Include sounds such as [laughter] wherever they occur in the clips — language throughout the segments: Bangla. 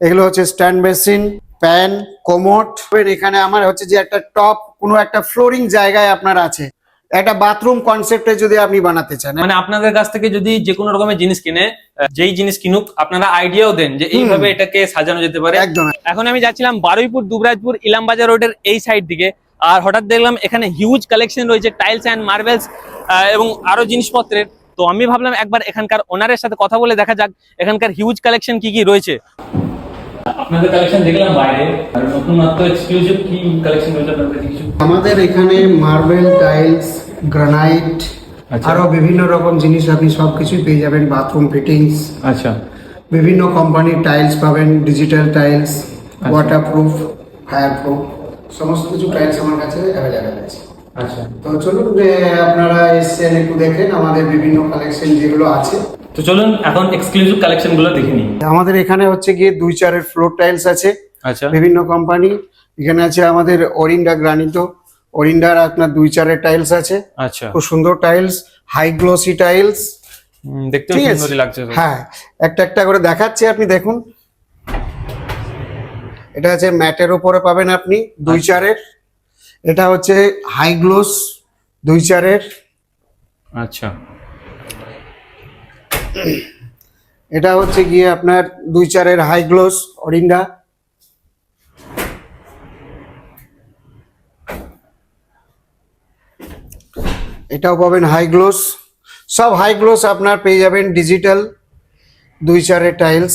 এগুলো হচ্ছে স্ট্যান্ড মেশিন প্যান কোমোট। এখানে আমার হচ্ছে যে একটা টপ কোনো একটা ফ্লোরিং জায়গায় আপনার আছে। একটা বাথরুম কনসেপ্টে যদি আপনি বানাতে চান। মানে আপনাদের কাছ থেকে যদি যে কোনো রকমের জিনিস কিনে যেই জিনিস কিনুক আপনারা আইডিয়াও দেন যে এইভাবে এটাকে সাজানো যেতে পারে। একদম। এখন আমি যাচ্ছিলাম বারুইপুর দুবরাজপুর ইলামবাজার রোডের এই সাইড দিকে। আর হঠাৎ দেখলাম এখানে হিউজ কালেকশন রয়েছে টাইলস অ্যান্ড মার্বেলস এবং আরও জিনিসপত্রের। তো আমি ভাবলাম একবার এখানকার ওনারের সাথে কথা বলে দেখা যাক এখানকার হিউজ কালেকশন কি কি রয়েছে। আপনাদের কালেকশন দেখলাম বাইরে। আর নতুনত্ব এক্সক্লুসিভ কি কালেকশন রয়েছে আপনাদের কিছু আমাদের এখানে মার্বেল টাইলস গ্রানাইট। আরও বিভিন্ন রকম জিনিস আপনি সবকিছুই পেয়ে যাবেন বাথরুম ফিটিংস আচ্ছা। বিভিন্ন কোম্পানির টাইলস পাবেন digital tiles waterproof fire proof সমস্ত কিছু টাইলস আমার কাছে অ্যাভেলেবেল আছে। আচ্ছা। তো চলুন আপনারা এসছেন একটু দেখেন আমাদের বিভিন্ন কালেকশন যেগুলো আছে। তো চলুন এখন এক্সক্লুসিভ কালেকশনগুলো দেখে নিই। আমাদের এখানে হচ্ছে গিয়ে দুই চারের ফ্লোর টাইলস আছে। আচ্ছা। বিভিন্ন কোম্পানি এখানে আছে আমাদের অরিন্ডা গ্রানিটো অরিন্ডার আপনার দুই চারের টাইলস আছে। আচ্ছা। খুব সুন্দর টাইলস হাই গ্লোসি টাইলস দেখতে সুন্দরই লাগছে হ্যাঁ একটা একটা করে দেখাচ্ছি আপনি দেখুন। এটা আছে ম্যাটের উপরে পাবেন আপনি দুই চারের। এটা হচ্ছে হাই গ্লোস দুই চারের। আচ্ছা। এটা হচ্ছে গিয়ে আপনার দুই চারের হাই গ্লোস অরিন্ডা এটাও পাবেন হাই গ্লোস সব হাই গ্লোস আপনার পেয়ে যাবেন ডিজিটাল দুই চারের tiles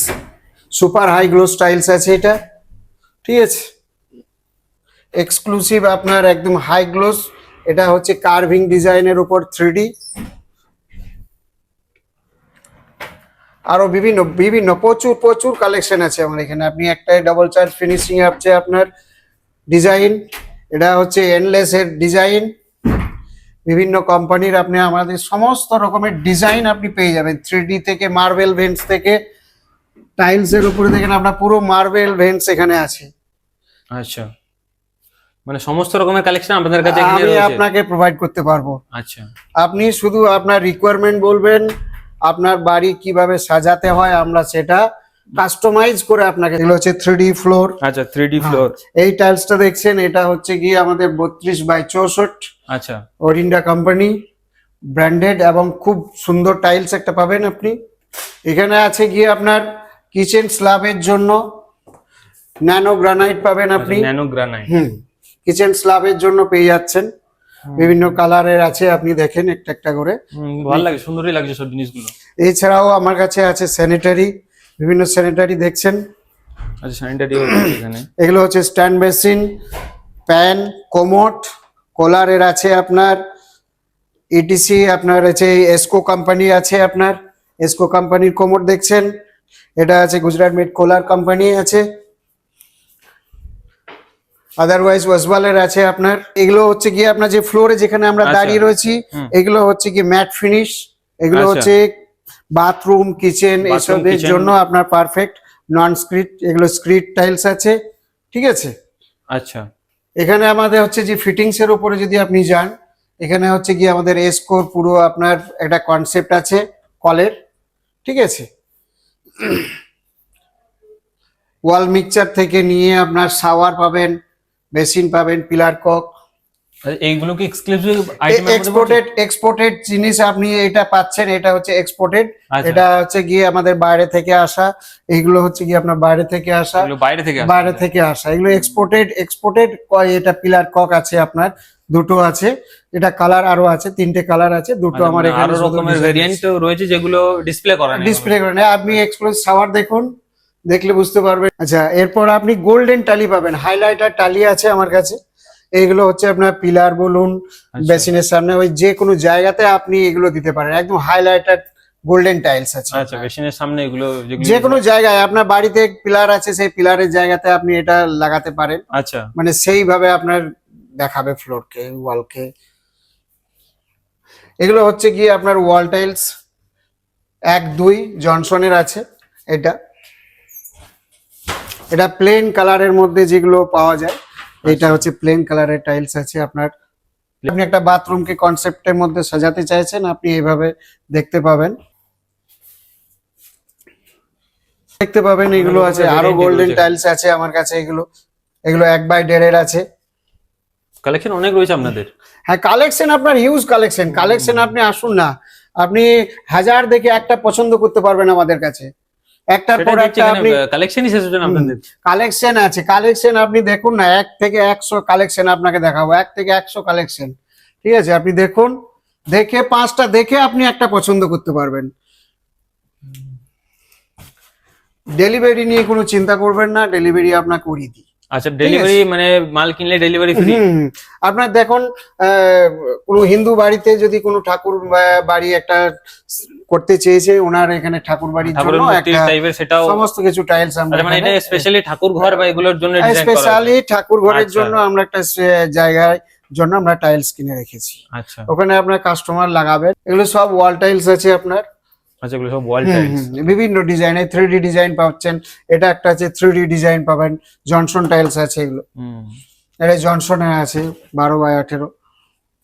super high gloss tiles আছে এটা। ঠিক আছে? এক্সক্লুসিভ আপনার একদম হাই গ্লোস এটা হচ্ছে কার্ভিং ডিজাইনের উপর থ্রি আরও বিভিন্ন বিভিন্ন প্রচুর প্রচুর কালেকশন আছে আমার এখানে। আপনি একটা ডাবল চার্জ ফিনিশিং আছে আপনার ডিজাইন এটা হচ্ছে এনলেস এর ডিজাইন বিভিন্ন কোম্পানির আপনি আমাদের সমস্ত রকমের ডিজাইন আপনি পেয়ে যাবেন। থ্রি থেকে মার্বেল ভেন্স থেকে। টাইলস এর উপরে দেখেন আপনার পুরো মার্বেল ভেন্স এখানে আছে। আচ্ছা। মানে সমস্ত রকমের কালেকশন আপনাদের কাছে আমি আপনাকে প্রোভাইড করতে পারব। আচ্ছা। আপনি শুধু আপনার রিকোয়ারমেন্ট বলবেন আপনার বাড়ি কীভাবে সাজাতে হয় আমরা সেটা কাস্টমাইজ করে আপনাকে এগুলো হচ্ছে থ্রি ফ্লোর আচ্ছা থ্রি ডি ফ্লোর এই টাইলসটা দেখছেন এটা হচ্ছে গিয়ে আমাদের বত্রিশ বাই চৌষট্ট। আচ্ছা। ওরিন্ডা কোম্পানি ব্র্যান্ডেড এবং খুব সুন্দর টাইলস একটা পাবেন আপনি। এখানে আছে গিয়ে আপনার কিচেন স্ল্যাবের জন্য ন্যানো গ্রানাইট পাবেন আপনি। ন্যানো গ্রানাইট হুম কিচেন স্ল্যাবের জন্য পেয়ে যাচ্ছেন। বিভিন্ন কালারের আছে আপনি দেখেন একটা একটা করে। ভালো লাগে সুন্দরই লাগছে সব জিনিসগুলো। এছাড়াও আমার কাছে আছে স্যানিটারি বিভিন্ন স্যানিটারি দেখছেন? আচ্ছা স্যানিটারি এখানে। এগুলো হচ্ছে স্ট্যান্ড বেসিন প্যান কোমোট কোলারের আছে আপনার ইটিসি আপনার আছে এসকো কোম্পানি আছে আপনার। এসকো কোম্পানির কোমোট দেখছেন? এটা আছে গুজরাট মেড কোলার কোম্পানি আছে। আদারওয়াইজ ওয়াজওয়ালের আছে আপনার এগুলো হচ্ছে গিয়ে আপনার যে ফ্লোরে যেখানে আমরা আচ্ছা। দাঁড়িয়ে রয়েছি এগুলো হচ্ছে কি ম্যাট ফিনিশ এগুলো আচ্ছা। হচ্ছে বাথরুম কিচেন এসবের জন্য আপনার পারফেক্ট নন স্ক্রিট এগুলো স্ক্রিট টাইলস আছে ঠিক আছে? আচ্ছা। এখানে আমাদের হচ্ছে যে ফিটিংস এর উপরে যদি আপনি যান এখানে হচ্ছে কি আমাদের এসকোর পুরো আপনার একটা কনসেপ্ট আছে কলের ঠিক আছে? [clears throat] ওয়াল মিক্সচার থেকে নিয়ে আপনার শাওয়ার পাবেন বেসিন পাবেন পিলার কক। এইগুলো কি এক্সক্লুসিভ আইটেম এক্সপোর্টেড এক্সপোর্টেড জিনিস আপনি এটা পাচ্ছেন এটা হচ্ছে এক্সপোর্টেড আচ্ছা। এটা হচ্ছে গিয়ে আমাদের বাইরে থেকে আসা এইগুলো হচ্ছে গিয়ে আপনার বাইরে থেকে আসা। বাইরে থেকে বাইরে থেকে আসা। এগুলো এক্সপোর্টেড এক্সপোর্টেড এটা পিলার কক আছে আপনার দুটো আছে। এটা কালার আরও আছে তিনটে কালার আছে দুটো মানে আমার এখানে রকমের ভেরিয়েন্ট রয়েছে যেগুলো ডিসপ্লে করা নেই। ডিসপ্লে করে আপনি এক্সপ্রেস শাওয়ার দেখুন। দেখলে বুঝতে পারবেন আচ্ছা এরপর আপনি গোল্ডেন টালি পাবেন। হাইলাইটার টালি আছে আমার কাছে। এইগুলো হচ্ছে আপনার পিলার বলুন আচ্ছা। বেসিনের সামনে ওই যে কোনো জায়গাতে আপনি এগুলো দিতে পারেন। একদম হাইলাইটার গোল্ডেন টাইলস আছে। আচ্ছা মেশিনের সামনে এগুলো যে কোনো জায়গায় আপনার বাড়িতে পিলার আছে সেই পিলারের জায়গাতে আপনি এটা লাগাতে পারেন। আচ্ছা। মানে সেইভাবে আপনার দেখাবে ফ্লোরকে ওয়ালকে এগুলো হচ্ছে গিয়ে আপনার ওয়াল টাইলস এক দুই জনসনের আছে এটা। এটা প্লেন কালারের মধ্যে যেগুলো পাওয়া যায় এটা হচ্ছে প্লেন কালারের টাইলস আছে আপনার। আপনি একটা বাথরুমকে কনসেপ্টের মধ্যে সাজাতে চাইছেন আপনি এইভাবে দেখতে পাবেন। দেখতে পাবেন এগুলো আছে আরও গোল্ডেন টাইলস আছে আমার কাছে এগুলো। এগুলো এক বাই দেড়ের আছে। কালেকশন অনেক রয়েছে আপনাদের। হ্যাঁ কালেকশন আপনার হিউজ কালেকশন কালেকশন আপনি আসুন না। আপনি হাজার দেখে একটা পছন্দ করতে পারবেন আমাদের কাছে। একটার পর একটা আপনি কালেকশনই শেষ হচ্ছে আপনাদের? কালেকশন আছে। কালেকশন আপনি দেখুন না এক থেকে একশো কালেকশন আপনাকে দেখাবো। এক থেকে একশো কালেকশন ঠিক আছে? আপনি দেখুন দেখে পাঁচটা দেখে আপনি একটা পছন্দ করতে পারবেন। ডেলিভারি নিয়ে কোনো চিন্তা করবেন না ডেলিভারি আপনাকে করিয়ে দিই। আচ্ছা ডেলিভারি মানে মাল কিনলে ডেলিভারি ফ্রি আপনার দেখুন কোনো হিন্দু বাড়িতে যদি কোনো ঠাকুর বাড়ি একটা করতে চেয়েছে ওনার এখানে ঠাকুর বাড়ির জন্য একটা সেটাও সমস্ত কিছু টাইলস আমরা আচ্ছা মানে এটা স্পেশালি ঠাকুর ঘর বা এগুলোর জন্য ডিজাইন করা স্পেশালি ঠাকুর ঘরের আচ্ছা। জন্য আমরা একটা জায়গায় জন্য আমরা টাইলস কিনে রেখেছি। আচ্ছা। ওখানে আপনার কাস্টমার লাগাবেন। এগুলো সব ওয়াল টাইলস আছে আপনার। আচ্ছা এগুলো সব ওয়াল টাইলস বিভিন্ন ডিজাইনের থ্রি ডি ডিজাইন পাচ্ছেন। এটা একটা আছে থ্রি ডি ডিজাইন পাবেন। জনসন টাইলস আছে এগুলো। এটা জনসনের আছে বারো বাই আঠেরো।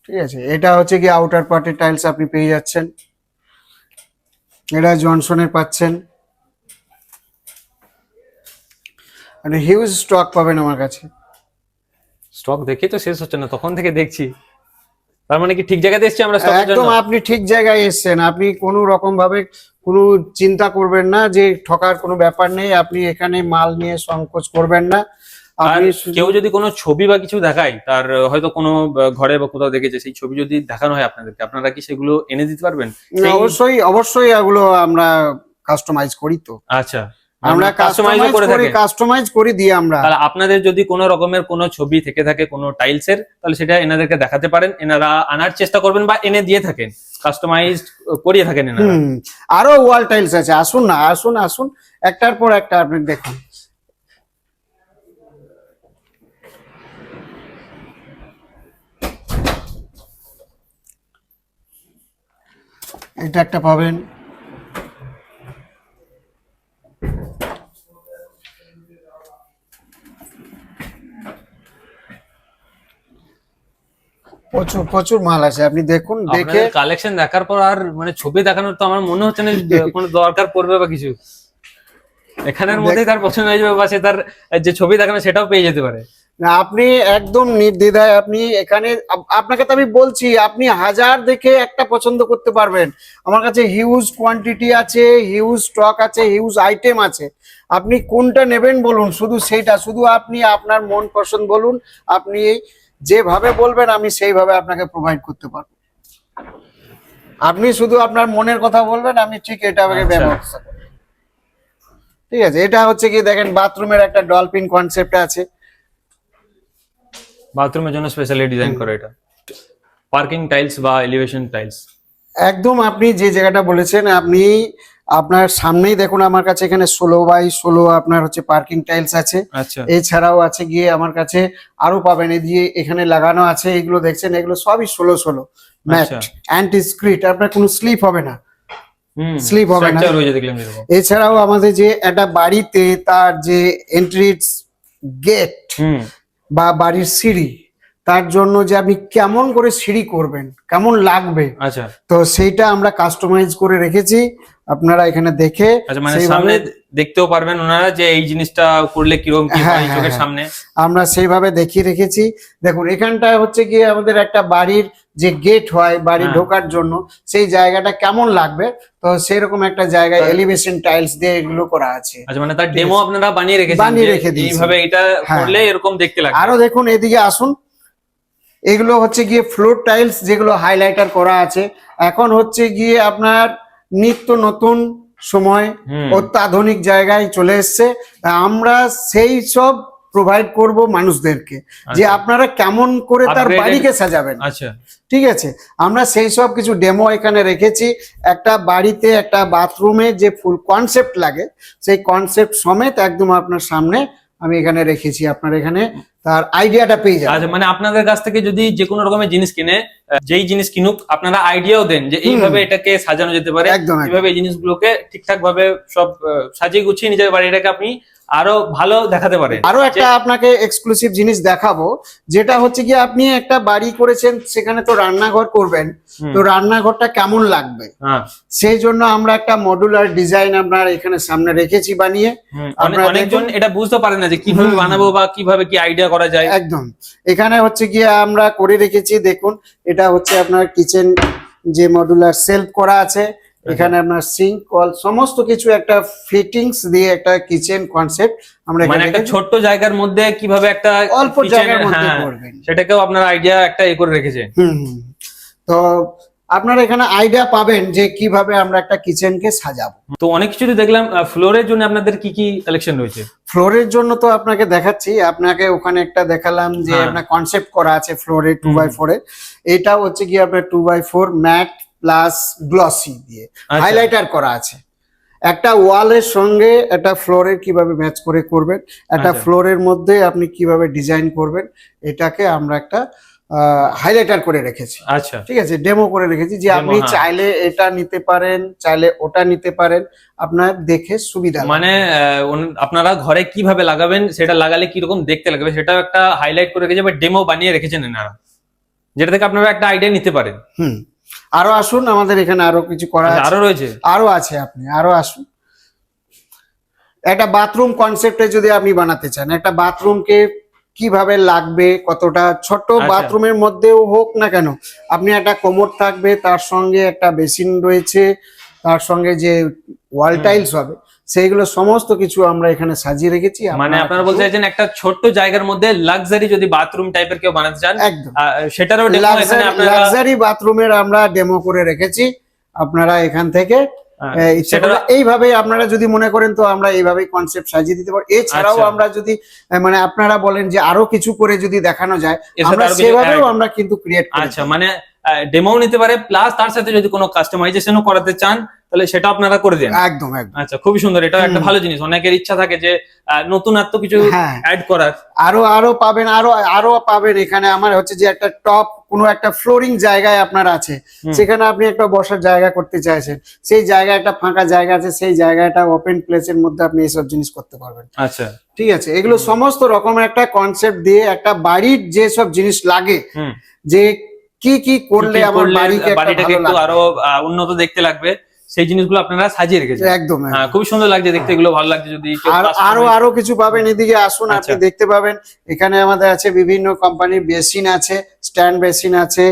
ঠিক আছে? এটা হচ্ছে কি আউটার পার্টের টাইলস আপনি পেয়ে যাচ্ছেন। এটা জনসনের পাচ্ছেন। মানে হিউজ স্টক পাবেন আমার কাছে। স্টক দেখে তো শেষ হচ্ছে না তখন থেকে দেখছি। তার মানে কি ঠিক জায়গাতে এসেছি আমরা একদম আপনি ঠিক জায়গায় এসেছেন। আপনি কোনো রকম ভাবে কোনো চিন্তা করবেন না যে ঠকার কোনো ব্যাপার নেই। আপনি এখানে মাল নিয়ে সংকোচ করবেন না। আর কেউ যদি কোনো ছবি বা কিছু দেখায় তার হয়তো কোনো ঘরে বা কোথাও দেখেছে সেই ছবি যদি দেখানো হয় আপনাদেরকে আপনারা কি সেগুলো এনে দিতে পারবেন? অবশ্যই অবশ্যই এগুলো আমরা কাস্টমাইজ করি তো। আচ্ছা। আমরা কাস্টমাইজ করে থাকেন কাস্টমাইজ করে দিই আমরা। তাহলে আপনাদের যদি কোনো রকমের কোনো ছবি থেকে থাকে কোনো টাইলসের তাহলে সেটা এনাদেরকে দেখাতে পারেন। এনারা আনার চেষ্টা করবেন বা এনে দিয়ে থাকেন। কাস্টমাইজ করিয়ে থাকেন এনারা। আরও ওয়াল টাইলস আছে। আসুন না আসুন আসুন। একটার পর একটা আপনি দেখুন। এটা একটা পাবেন। প্রচুর প্রচুর মাল আছে আপনি দেখুন দেখে কালেকশন দেখার পর আর মানে ছবি দেখানোর তো আমার মনে হচ্ছে না কোনো দরকার পড়বে বা কিছু। এখানের মধ্যেই তার পছন্দ হয়ে যাবে বা সে তার যে ছবি দেখানো সেটাও পেয়ে যেতে পারে। না আপনি একদম নির্দ্বিধায় আপনি এখানে আপ- আপনাকে তো আমি বলছি আপনি হাজার দেখে একটা পছন্দ করতে পারবেন। আমার কাছে হিউজ কোয়ান্টিটি আছে হিউজ স্টক আছে হিউজ আইটেম আছে। আপনি কোনটা নেবেন বলুন শুধু সেইটা। শুধু আপনি আপনার মন পছন্দ বলুন আপনি যেভাবে বলবেন আমি সেইভাবে আপনাকে প্রোভাইড করতে পারব। আপনি শুধু আপনার মনের কথা বলবেন আমি ঠিক এটা আমাকে আচ্ছা। ব্যবস্থা ঠিক আছে এটা হচ্ছে কি দেখেন বাথরুমের একটা ডলফিন কনসেপ্ট আছে। বাথরুমের জন্য স্পেশালি ডিজাইন করা এটা। পার্কিং টাইলস বা এলিভেশন টাইলস একদম আপনি যে জায়গাটা বলেছেন আপনি আপনার সামনেই দেখুন আমার কাছে এখানে ষোলো বাই ষোলো আপনার হচ্ছে পার্কিং টাইলস আছে। আচ্ছা। এছাড়াও আছে গিয়ে আমার কাছে আরও পাবেন। এই দিয়ে এখানে লাগানো আছে এগুলো দেখছেন এগুলো সবই ষোলো ষোলো। ম্যাট। অ্যান্টি স্ক্রিট আপনার কোনো স্লিপ হবে না। হুম Sleep হবে না। এছাড়াও আমাদের যে একটা বাড়িতে তার যে এন্ট্রি গেট বা বাড়ির সিঁড়ি তার জন্য যে আপনি কেমন করে সিঁড়ি করবেন কেমন লাগবে আচ্ছা তো সেইটা আমরা কাস্টমাইজ করে রেখেছি আপনারা এখানে দেখে আচ্ছা মানে সামনে দেখতেও পারবেন ওনারা যে এই জিনিসটা করলে কীরকম কি হ্যাঁ, হয় হ্যাঁ, চোখের। সামনে আমরা সেইভাবে দেখিয়ে রেখেছি দেখুন এখানটায় হচ্ছে গিয়ে আমাদের একটা বাড়ির যে গেট হয় বাড়ি। ঢোকার জন্য সেই জায়গাটা কেমন লাগবে তো সেই রকম একটা জায়গায়। এলিভেশন টাইলস দিয়ে এগুলো করা আছে আচ্ছা মানে তার ডেমো আপনারা বানিয়ে রেখেছেন বানিয়ে রেখে দিয়েছি। এইভাবে এটা। করলে এরকম দেখতে লাগে আরও দেখুন এদিকে আসুন এগুলো হচ্ছে গিয়ে ফ্লোর টাইলস যেগুলো হাইলাইটার করা আছে। এখন হচ্ছে গিয়ে আপনার নিত্য নতুন সময় অত্যাধুনিক জায়গায় চলে এসছে। আমরা সেই সব প্রোভাইড করব মানুষদেরকে। যে আচ্ছা। আপনারা কেমন করে তার বাড়িকে সাজাবেন। আচ্ছা। ঠিক আছে? আমরা সেই সব কিছু ডেমো এখানে রেখেছি। একটা বাড়িতে একটা বাথরুমে যে ফুল কনসেপ্ট লাগে সেই কনসেপ্ট সমেত একদম আপনার সামনে আমি এখানে রেখেছি আপনার এখানে তার আইডিয়াটা পেয়ে যাবেন। আচ্ছা মানে আপনাদের কাছ থেকে যদি যে কোনো রকমের জিনিস কিনে যেই জিনিস কিনুক আপনারা আইডিয়াও দেন যে এইভাবে এটাকে সাজানো যেতে পারে একদম, এইভাবে এই জিনিসগুলোকে ঠিকঠাক ভাবে সব সাজিয়ে গুছিয়ে নিজের বাড়িটাকে আপনি আরও ভালো দেখাতে পারে। আরও একটা আপনাকে এক্সক্লুসিভ জিনিস দেখাবো যেটা হচ্ছে কি আপনি একটা বাড়ি করেছেন সেখানে তো রান্নাঘর করবেন তো রান্নাঘরটা কেমন লাগবে? হ্যাঁ। সেই জন্য আমরা একটা মডুলার ডিজাইন আপনার এখানে সামনে রেখেছি বানিয়ে। অনেকজন এটা বুঝতে পারে না যে কীভাবে বানাবো বা কীভাবে কি আইডিয়া করা যায়। একদম। এখানে হচ্ছে গিয়ে আমরা করে রেখেছি দেখুন এটা হচ্ছে আপনার কিচেন যে মডুলার সেলফ করা আছে এখানে আপনার সিঙ্ক কল সমস্ত কিছু একটা ফিটিংস দিয়ে একটা কিচেন কনসেপ্ট আমরা মানে একটা। ছোট্ট জায়গার মধ্যে কীভাবে একটা অল্প জায়গার মধ্যে হ্যাঁ, করবেন সেটাকেও আপনার আইডিয়া একটা এ করে রেখেছে হুম। তো আপনারা এখানে আইডিয়া পাবেন যে কীভাবে আমরা একটা কিচেনকে সাজাবো তো অনেক কিছু দেখলাম ফ্লোরের জন্য আপনাদের কি কি কালেকশন রয়েছে ফ্লোরের জন্য তো আপনাকে দেখাচ্ছি আপনাকে ওখানে একটা দেখালাম যে হ্যাঁ। আপনার কনসেপ্ট করা আছে ফ্লোরে টু। বাই ফোর এ এটা হচ্ছে কি আপনার two by four matt plus glossy দিয়ে। আচ্ছা। হাইলাইটার করা আছে। একটা ওয়ালের সঙ্গে একটা ফ্লোরের কীভাবে ম্যাচ করে করবেন একটা আচ্ছা। ফ্লোরের মধ্যে আপনি কীভাবে ডিজাইন করবেন এটাকে আমরা একটা হাইলাইটার করে রেখেছি। আচ্ছা। ঠিক আছে? ডেমো করে রেখেছি যে আপনি হ্যাঁ। চাইলে এটা নিতে পারেন চাইলে ওটা নিতে পারেন আপনার দেখে সুবিধা মানে আপনারা ঘরে কীভাবে লাগাবেন সেটা লাগালে কীরকম দেখতে লাগবে সেটাও একটা হাইলাইট করে রেখেছে বা ডেমো বানিয়ে রেখেছেন এনারা। যেটা থেকে আপনারা একটা আইডিয়া নিতে পারেন। হুম। আরও আসুন আমাদের এখানে আরও কিছু করা আচ্ছা, আছে। আরও রয়েছে? আরও আছে আপনি আরও আসুন। একটা বাথরুম কনসেপ্টে যদি আপনি বানাতে চান একটা বাথরুমকে কীভাবে লাগবে কতটা? ছোট আচ্ছা। বাথরুমের মধ্যেও হোক না কেন আপনি একটা কোমর থাকবে তার সঙ্গে একটা বেসিন রয়েছে তার সঙ্গে যে ওয়াল টাইলস হবে সেইগুলো সমস্ত কিছু আমরা এখানে সাজিয়ে রেখেছি। মানে আপনারা বলতে চাইছেন একটা ছোট্ট জায়গার মধ্যে লাক্সারি যদি বাথরুম টাইপের কেউ বানাতে চান একদম। সেটারও লাক্সারি বাথরুমের আমরা ডেমো করে রেখেছি। আপনারা এখান থেকে করলে এইভাবে আপনারা যদি মনে করেন তো আমরা এইভাবে কনসেপ্ট সাজিয়ে দিতে পারি এছাড়াও আচ্ছা। আমরা যদি মানে আপনারা বলেন যে আরও কিছু করে যদি দেখানো যায় আমরা সেভাবেও আমরা কিন্তু ক্রিয়েট আচ্ছা মানে ডেমো নিতে পারে প্লাস তার সাথে যদি কোনো কাস্টমাইজেশনও করাতে চান তাহলে সেটা আপনারা করে দেন। একদম একদম। আচ্ছা খুবই সুন্দর এটাও একটা ভালো জিনিস। অনেকের ইচ্ছা থাকে যে আহ, নতুনত্ব কিছু অ্যাড করার। আরও আরও পাবেন আরও আরও পাবেন এখানে। আমার হচ্ছে যে একটা টপ কোনো একটা ফ্লোরিং জায়গায় আপনার আছে। সেখানে আপনি একটা বসার জায়গা করতে চাইছেন। সেই জায়গায় একটা ফাঁকা জায়গা আছে সেই জায়গাটা ওপেন প্লেসের মধ্যে আপনি এইসব জিনিস করতে পারবেন। আচ্ছা। ঠিক আছে এগুলো সমস্ত রকমের একটা কনসেপ্ট দিয়ে একটা বাড়ির যে সব জিনিস লাগে যে কি কি করলে আমার বাড়িকে বাড়িটাকে একটু আরও উন্নত দেখতে লাগবে সেই জিনিসগুলো আপনারা সাজিয়ে রেখেছেন। একদম। হ্যাঁ, খুবই সুন্দর লাগছে দেখতে এগুলো ভালো লাগছে যদি আর আরও আরও কিছু পাবেন এদিকে আসুন আপনি আচ্ছা। দেখতে পাবেন। এখানে আমাদের আছে বিভিন্ন কোম্পানির বেসিন আছে স্ট্যান্ড বেসিন আছে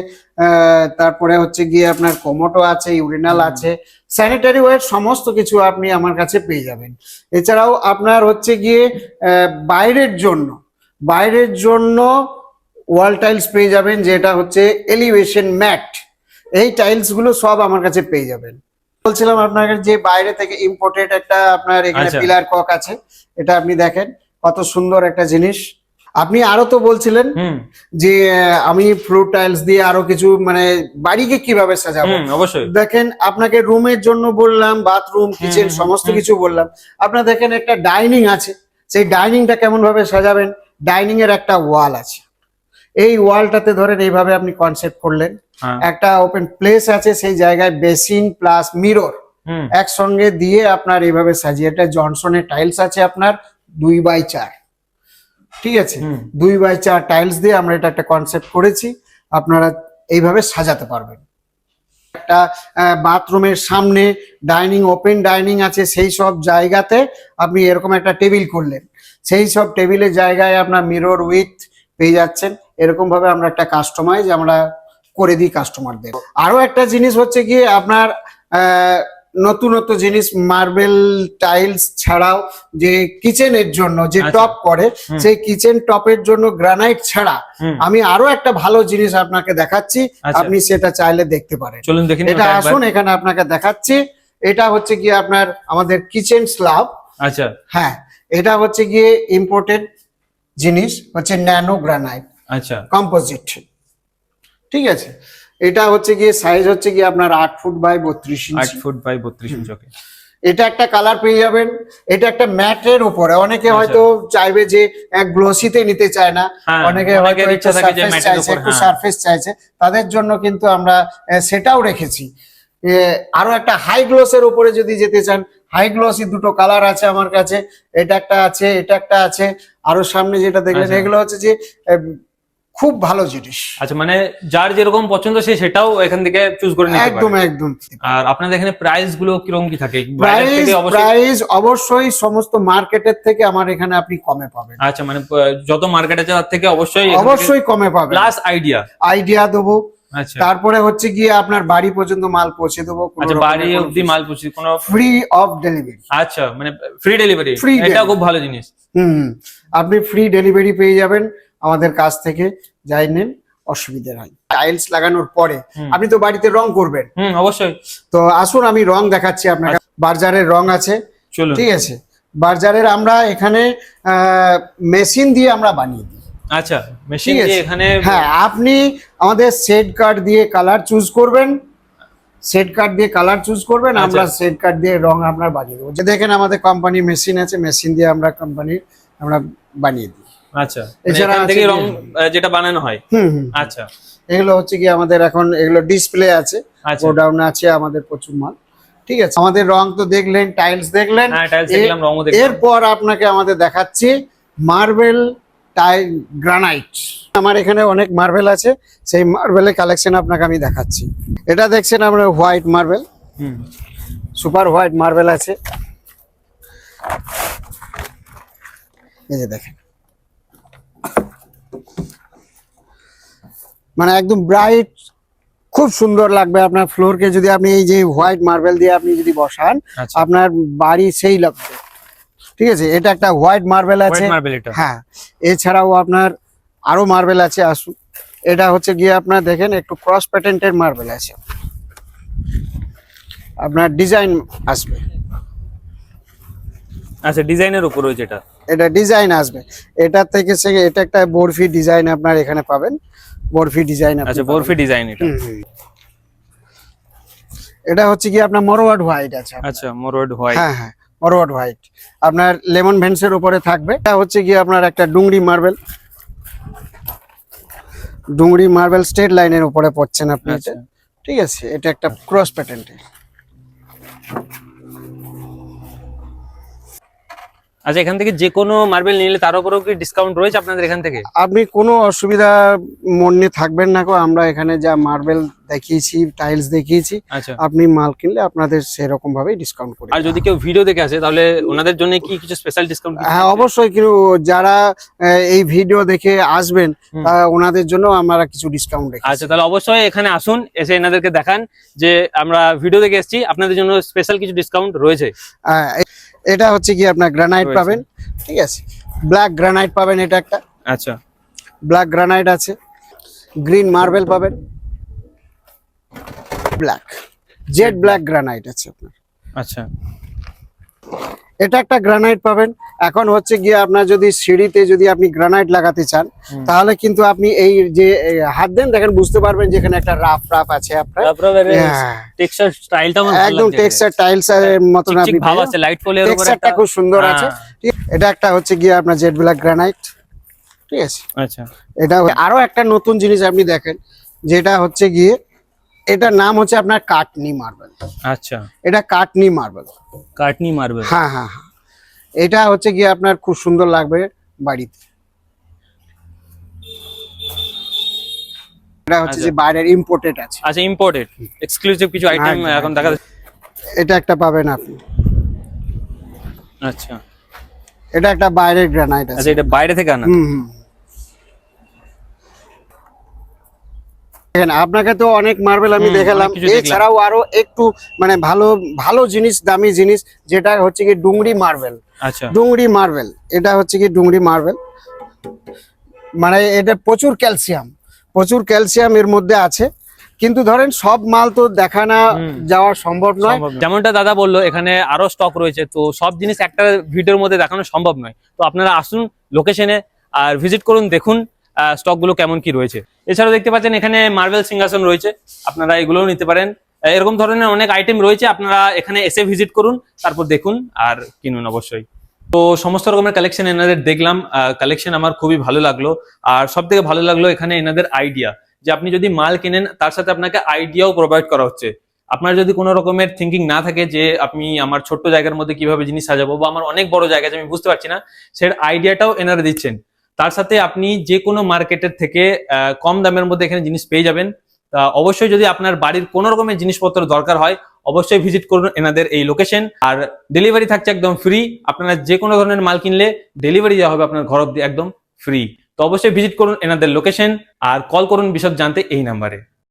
তারপরে হচ্ছে গিয়ে আপনার কোমোটো আছে ইউরিনাল আছে স্যানিটারি ওয়ার সমস্ত কিছু আপনি আমার কাছে পেয়ে যাবেন। এছাড়াও আপনার হচ্ছে গিয়ে আহ, বাইরের জন্য বাইরের জন্য ওয়াল টাইলস পেয়ে যাবেন যেটা হচ্ছে এলিভেশন ম্যাট এই টাইলসগুলো সব আমার কাছে পেয়ে যাবেন। বলছিলাম আপনার যে বাইরে থেকে ইম্পোর্টেড একটা আপনার এখানে আচ্ছা। পিলার কক আছে এটা আপনি দেখেন কত সুন্দর একটা জিনিস। আপনি আরও তো বলছিলেন যে আমি ফ্লোর টাইলস দিয়ে আরও কিছু মানে বাড়িকে কীভাবে সাজাবো। অবশ্যই। দেখেন আপনাকে রুমের জন্য বললাম বাথরুম কিচেন সমস্ত কিছু বললাম। আপনার দেখেন একটা ডাইনিং আছে সেই ডাইনিংটা কেমন ভাবে সাজাবেন? ডাইনিং এর একটা ওয়াল আছে। এই ওয়ালটাতে ধরেন এইভাবে আপনি কনসেপ্ট করলেন। হ্যাঁ। একটা ওপেন প্লেস আছে সেই জায়গায় বেসিন প্লাস মিরর একসঙ্গে দিয়ে আপনার এইভাবে সাজিয়ে এটা জনসনের টাইলস আছে আপনার দুই বাই চার। ঠিক আছে? দুই বাই চার টাইলস দিয়ে আমরা এটা একটা কনসেপ্ট করেছি। আপনারা এইভাবে সাজাতে পারবেন। একটা বাথরুমের সামনে ডাইনিং ওপেন ডাইনিং আছে সেই সব জায়গাতে আপনি এরকম একটা টেবিল করলেন। সেই সব টেবিলের জায়গায় আপনার মিরর উইথ পেয়ে যাচ্ছেন। এরকম ভাবে আমরা একটা কাস্টমাইজ আমরা করে দিই কাস্টমারদের আরও একটা জিনিস হচ্ছে গিয়ে আপনার আহ, নতুনত্ব জিনিস মার্বেল টাইলস ছাড়াও যে কিচেনের জন্য যে আচ্ছা। টপ করে সেই কিচেন টপের জন্য গ্রানাইট ছাড়া আমি আরও একটা ভালো জিনিস আপনাকে দেখাচ্ছি আচ্ছা। আপনি সেটা চাইলে দেখতে পারেন। চলুন দেখে এটা আসুন এখানে আপনাকে দেখাচ্ছি। এটা হচ্ছে গিয়ে আপনার আমাদের কিচেন স্ল্যাব আচ্ছা। হ্যাঁ এটা হচ্ছে গিয়ে ইম্পোর্টেড জিনিস হচ্ছে ন্যানো গ্রানাইট আচ্ছা। কম্পোজিট ঠিক আছে? এটা হচ্ছে গিয়ে সাইজ হচ্ছে গিয়ে আপনার আট ফুট বাই বত্রিশ আট ফুট বাই বত্রিশ ইঞ্চকে এটা একটা কালার পেয়ে যাবেন। এটা একটা ম্যাটের উপরে। অনেকে আচ্ছা। হয়তো চাইবে যে এক গ্লোসিতে নিতে চায় না। হ্যাঁ, অনেকে হয়তো একটু সারফেস চাইছে একটু হ্যাঁ। সারফেস চাইছে। তাদের জন্য কিন্তু আমরা সেটাও রেখেছি। আরও একটা হাই গ্লোসের উপরে যদি যেতে চান হাই গ্লোসি দুটো কালার আছে আমার কাছে। এটা একটা আছে এটা একটা আছে। আরও সামনে যেটা দেখলেন আচ্ছা। এগুলো হচ্ছে যে খুব ভালো জিনিস। আচ্ছা মানে যার যেরকম পছন্দ সে সেটাও এখান থেকে চুজ করে নিতে একদম একদম। আর আপনাদের এখানে প্রাইসগুলো কীরকম কি থাকে? প্রাইস অবশ্যই প্রাইস অবশ্যই সমস্ত মার্কেটের থেকে আমার এখানে আপনি কমে পাবেন। আচ্ছা মানে যত মার্কেটে যাওয়ার থেকে অবশ্যই অবশ্যই কমে পাবেন। প্লাস আইডিয়া আইডিয়া দেবো। আচ্ছা। তারপরে হচ্ছে গিয়ে আপনার বাড়ি পর্যন্ত মাল পৌঁছে দেবো আচ্ছা বাড়ি অবধি মাল পৌঁছে কোনো ফ্রি অফ ডেলিভারি আচ্ছা মানে ফ্রি ডেলিভারি এটা খুব ভালো জিনিস। হুম। আপনি ফ্রি ডেলিভারি পেয়ে যাবেন। আমাদের কাছ থেকে যাই নেন অসুবিধা নাই। টাইলস লাগানোর পরে আপনি তো বাড়িতে রং করবেন। অবশ্যই। তো আসুন আমি রং দেখাচ্ছি আপনাকে। বার্জারের রং আছে। ঠিক আছে। বার্জারের আমরা এখানে মেশিন দিয়ে আমরা বানিয়ে দিই। আচ্ছা মেশিন। দিয়ে এখানে হ্যাঁ আপনি আমাদের সেট কার্ড দিয়ে কালার চুজ করবেন। সেট কার্ড দিয়ে কালার চুজ করবেন। আচ্ছা। আমরা সেট কার্ড দিয়ে রং আপনার বানিয়ে দেবো। যে দেখেন আমাদের কোম্পানির মেশিন আছে মেশিন দিয়ে আমরা কোম্পানির আমরা বানিয়ে দিই। আচ্ছা। মানে এছাড়া থেকে রং যেটা বানানো হয়? হুম হুম আচ্ছা। এগুলো হচ্ছে কি আমাদের এখন এগুলো ডিসপ্লে আছে। আচ্ছা। গোডাউন আছে আমাদের প্রচুর মাল। ঠিক আছে? আমাদের রং তো দেখলেন টাইলস দেখলেন। হ্যাঁ এরপর আপনাকে আমাদের দেখাচ্ছি মার্বেল টাই গ্রানাইট আমার এখানে অনেক মার্বেল আছে সেই মার্বেলের কালেকশন আপনাকে আমি দেখাচ্ছি। এটা দেখছেন আমরা হোয়াইট মার্বেল হুম। সুপার হোয়াইট মার্বেল আছে। এই যে দেখেন। মানে একদম ব্রাইট খুব সুন্দর লাগবে আপনার ফ্লোরকে যদি আপনি এই যে হোয়াইট মার্বেল দিয়ে আপনি যদি বসান আচ্ছা। আপনার বাড়ি সেই লাগবে। ঠিক আছে? এটা একটা হোয়াইট মার্বেল আছে। হ্যাঁ। এছাড়াও আপনার আরও মার্বেল আছে। আসুন। এটা হচ্ছে গিয়ে আপনার দেখেন একটু ক্রস প্যাটেন্টের মার্বেল আছে। আপনার ডিজাইন আসবে। আচ্ছা ডিজাইনের উপর রয়েছে এটা এটা ডিজাইন আসবে। এটা থেকে সে এটা একটা বরফি ডিজাইন আপনার এখানে পাবেন। বরফি ডিজাইন আচ্ছা বরফি ডিজাইন এটা। এটা হচ্ছে কি আপনার মরোয়াড হোয়াইট আছে আচ্ছা মোরড হোয়াইট। হ্যাঁ হ্যাঁ মরোয়াড হোয়াইট। আপনার লেমন ভেন্সের উপরে থাকবে। এটা হচ্ছে কি আপনার একটা Dungri marble. Dungri marble straight লাইনের উপরে পড়ছেন আপনি এটা। আচ্ছা। ঠিক আছে এটা একটা ক্রস প্যাটেন্টের। আচ্ছা এখান থেকে যে কোনো মার্বেল নিলে তার উপরেও কি ডিসকাউন্ট রয়েছে আপনাদের এখান থেকে? আপনি কোনো অসুবিধা মনে থাকবেন না কো আমরা এখানে যা মার্বেল দেখিয়েছি টাইলস দেখিয়েছি আচ্ছা। আপনি মাল কিনলে আপনাদের সেরকম ভাবেই ডিসকাউন্ট করে আর যদি কেউ ভিডিও দেখে আসে তাহলে ওনাদের জন্য কি কিছু স্পেশাল ডিসকাউন্ট হ্যাঁ অবশ্যই কিন্তু যারা এই ভিডিও দেখে আসবেন ওনাদের জন্য আমরা কিছু ডিসকাউন্ট রেখেছি। আচ্ছা তাহলে অবশ্যই এখানে আসুন এসে এনাদেরকে দেখান যে আমরা ভিডিও দেখে এসেছি আপনাদের জন্য স্পেশাল কিছু ডিসকাউন্ট রয়েছে। আহ, এটা হচ্ছে কি আপনার গ্রানাইট পাবেন ঠিক আছে? ব্ল্যাক গ্রানাইট পাবেন এটা একটা। আচ্ছা। ব্ল্যাক গ্রানাইট আছে গ্রিন মার্বেল পাবেন। ব্ল্যাক জেড ব্ল্যাক গ্রানাইট আছে আপনার। আচ্ছা। এটা একটা গ্রানাইট পাবেন। এখন হচ্ছে গিয়ে আপনার যদি সিঁড়িতে যদি আপনি গ্রানাইট লাগাতে চান তাহলে কিন্তু আপনি এই যে হাত দেন দেখেন বুঝতে পারবেন যে এখানে একটা রাফ রাফ আছে আপনার। হ্যাঁ। টেক্সচার স্টাইলটা একদম। টেক্সচার টাইলস এর মতন আপনি ভাব আছে লাইট উপরে টেক্সচারটা খুব সুন্দর হ্যাঁ। আছে? এটা একটা হচ্ছে গিয়ে আপনার জেড ব্ল্যাক গ্রানাইট ঠিক আছে? আচ্ছা। এটা আরও একটা নতুন জিনিস আপনি দেখেন যেটা হচ্ছে গিয়ে এটার নাম হচ্ছে আপনার কাটনি মার্বেল। আচ্ছা। এটা কাটনি মার্বেল। কাটনি মার্বেল। হ্যাঁ হ্যাঁ হ্যাঁ। এটা হচ্ছে গিয়ে আপনার খুব সুন্দর লাগবে বাড়িতে। এটা হচ্ছে যে বাইরের ইম্পোর্টেড আছে। আচ্ছা ইম্পোর্টেড এক্সক্লুসিভ কিছু আইটেম এখন দেখা এটা একটা পাবেন আপনি। আচ্ছা। এটা একটা বাইরের গ্রানাইট আছে। আচ্ছা এটা বাইরে থেকে আনা? হুম হুম। দেখেন আপনাকে তো অনেক মার্বেল আমি দেখালাম। এছাড়াও আরও একটু মানে ভালো ভালো জিনিস দামি জিনিস যেটা হচ্ছে কি ডুংরি মার্বেল আচ্ছা। ডুংরি মার্বেল এটা হচ্ছে কি ডুংরি মার্বেল মানে এটা প্রচুর ক্যালসিয়াম প্রচুর ক্যালসিয়াম এর মধ্যে আছে। কিন্তু ধরেন সব মাল তো দেখানো। যাওয়া সম্ভব নয়। সম্ভব নয়। যেমনটা দাদা বলল এখানে আরও স্টক রয়েছে তো সব জিনিস একটা ভিডিওর মধ্যে দেখানো সম্ভব নয়। তো আপনারা আসুন লোকেশনে আর ভিজিট করুন দেখুন। স্টকগুলো কেমন কি রয়েছে। এছাড়াও দেখতে পাচ্ছেন এখানে মার্বেল সিংহাসন রয়েছে। আপনারা এগুলোও নিতে পারেন। এরকম ধরনের অনেক আইটেম রয়েছে। আপনারা এখানে এসে ভিজিট করুন, তারপর দেখুন আর কিনুন অবশ্যই। তো সমস্ত রকমের কালেকশন এনাদের দেখলাম। কালেকশন আমার খুবই ভালো লাগল। আর সব থেকে ভালো লাগল এখানে এনাদের আইডিয়া যে আপনি যদি মাল কিনেন, তার সাথে আপনাকে আইডিয়াও প্রোভাইড করা হচ্ছে। আপনার যদি কোনো রকমের থিঙ্কিং না থাকে যে আমি আমার ছোট্ট জায়গার মধ্যে কীভাবে জিনিস সাজাবো বা আমার অনেক বড় জায়গা আমি বুঝতে পারছি না সেটার আইডিয়াটাও এনারা দিচ্ছেন। তার সাথে আপনি যে কোনো মার্কেটের থেকে কম দামের মধ্যে এখানে জিনিস পেয়ে যাবেন। অবশ্যই যদি আপনার বাড়ির কোনো রকমের জিনিসপত্র দরকার হয়, অবশ্যই ভিজিট করুন এনাদের এই লোকেশন আর ডেলিভারি থাকছে একদম ফ্রি আপনারা যে কোনো ধরনের মাল কিনলে ডেলিভারি দেওয়া হবে আপনার ঘর অব্দি একদম ফ্রি তো অবশ্যই ভিজিট করুন এনাদের লোকেশন আর কল করুন বিশদ জানতে এই নাম্বারে